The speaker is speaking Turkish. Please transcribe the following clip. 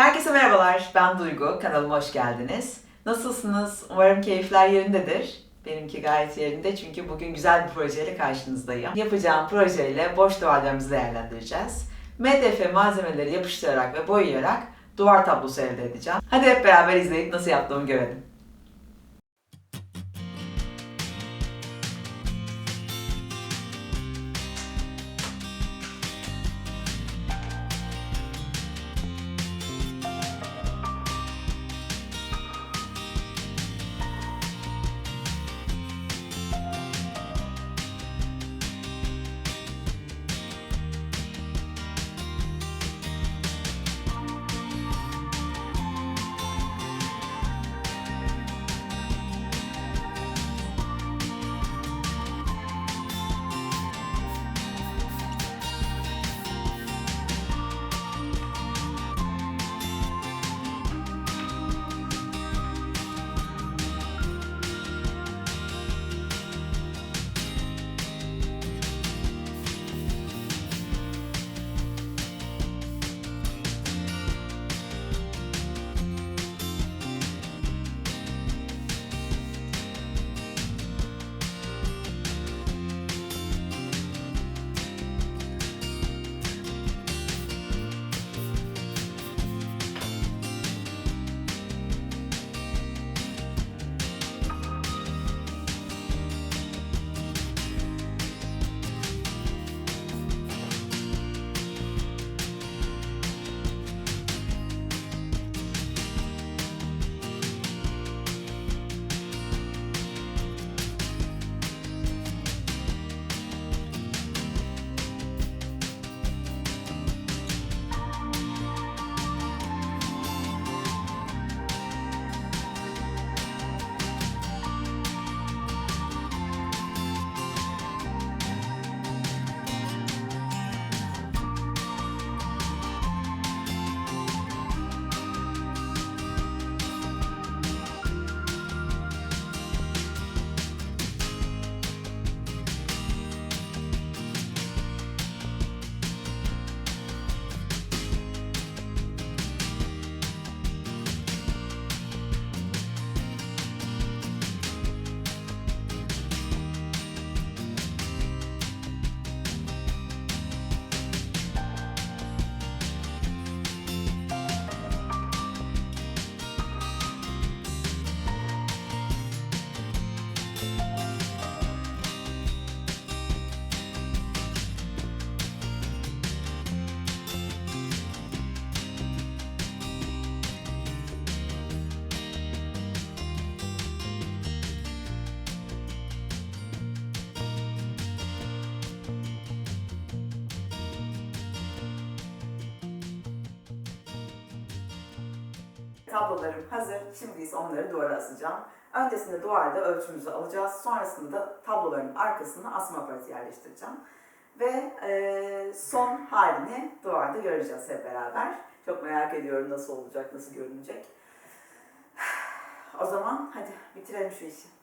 Herkese merhabalar, ben Duygu. Kanalıma hoş geldiniz. Nasılsınız? Umarım keyifler yerindedir. Benimki gayet yerinde çünkü bugün güzel bir projeyle karşınızdayım. Yapacağım projeyle boş duvarlarımızı değerlendireceğiz. MDF malzemeleri yapıştırarak ve boyayarak duvar tablosu elde edeceğim. Hadi hep beraber izleyip nasıl yaptığımı görelim. Tablolarım hazır. Şimdi ise onları duvara asacağım. Öncesinde duvarda ölçümüzü alacağız. Sonrasında da tabloların arkasına asma aparatı yerleştireceğim. Ve e, son halini duvarda göreceğiz hep beraber. Çok merak ediyorum nasıl olacak, nasıl görünecek. O zaman hadi bitirelim şu işi.